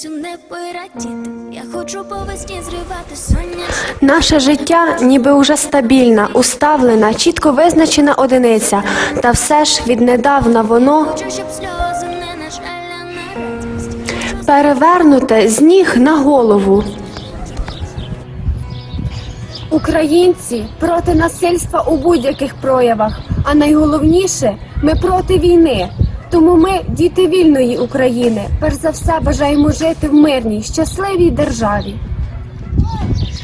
весю не порадіти. Я хочу по весні зривати сонячні Наше життя ніби уже стабільна, уставлена, чітко визначена одиниця. Та все ж віднедавна воно Хочу, щоб сльози не на на радість. перевернуте з ніг на голову. Українці проти насильства у будь-яких проявах, а найголовніше ми проти війни. Тому ми, діти вільної України, перш за все бажаємо жити в мирній, щасливій державі.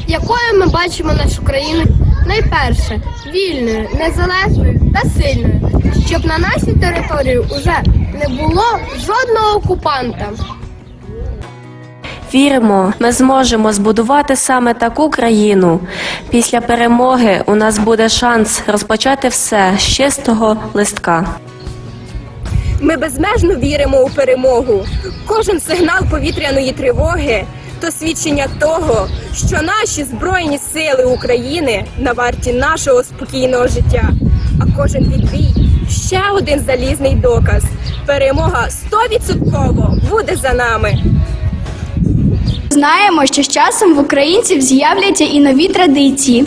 якою ми бачимо нашу країну найперше вільною, незалежною та сильною, щоб на нашій території уже не було жодного окупанта. Віримо, ми зможемо збудувати саме таку країну. Після перемоги у нас буде шанс розпочати все з чистого листка. Ми безмежно віримо у перемогу. Кожен сигнал повітряної тривоги то свідчення того, що наші збройні сили України на варті нашого спокійного життя. А кожен відбій ще один залізний доказ. Перемога стовідсотково буде за нами. Знаємо, що з часом в українців з'являться і нові традиції.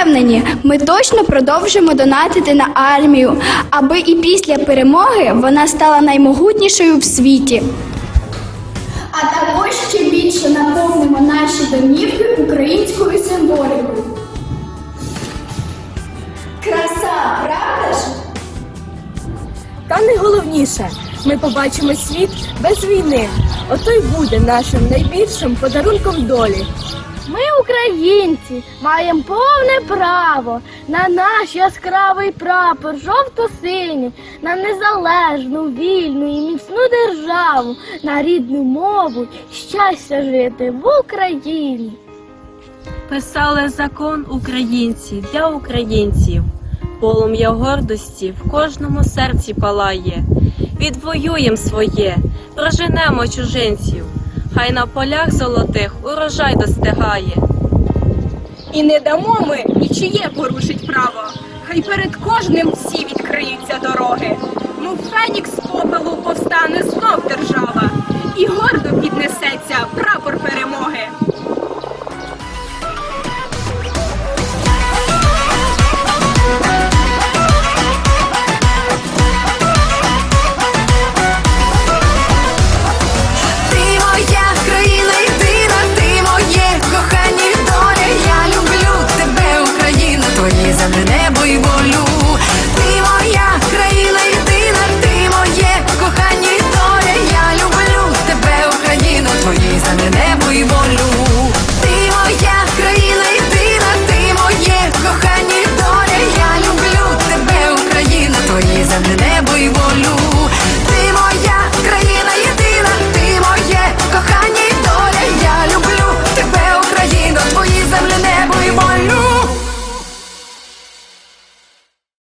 Впевнені, ми точно продовжимо донатити на армію, аби і після перемоги вона стала наймогутнішою в світі. А також ще більше наповнимо наші домівки українською символікою. Краса, правда ж? Та найголовніше, ми побачимо світ без війни. Ото й буде нашим найбільшим подарунком долі. Ми, українці, маємо повне право на наш яскравий прапор, жовто-синій, на незалежну, вільну і міцну державу, на рідну мову, щастя жити в Україні. Писали закон українці для українців. Полум'я гордості в кожному серці палає. Відвоюєм своє, проженемо чужинців. Хай на полях золотих урожай достигає. І не дамо ми нічиє порушить право. Хай перед кожним всі відкриються дороги. Мов фенікс попелу повстане знов держава, і гордо небо й волю.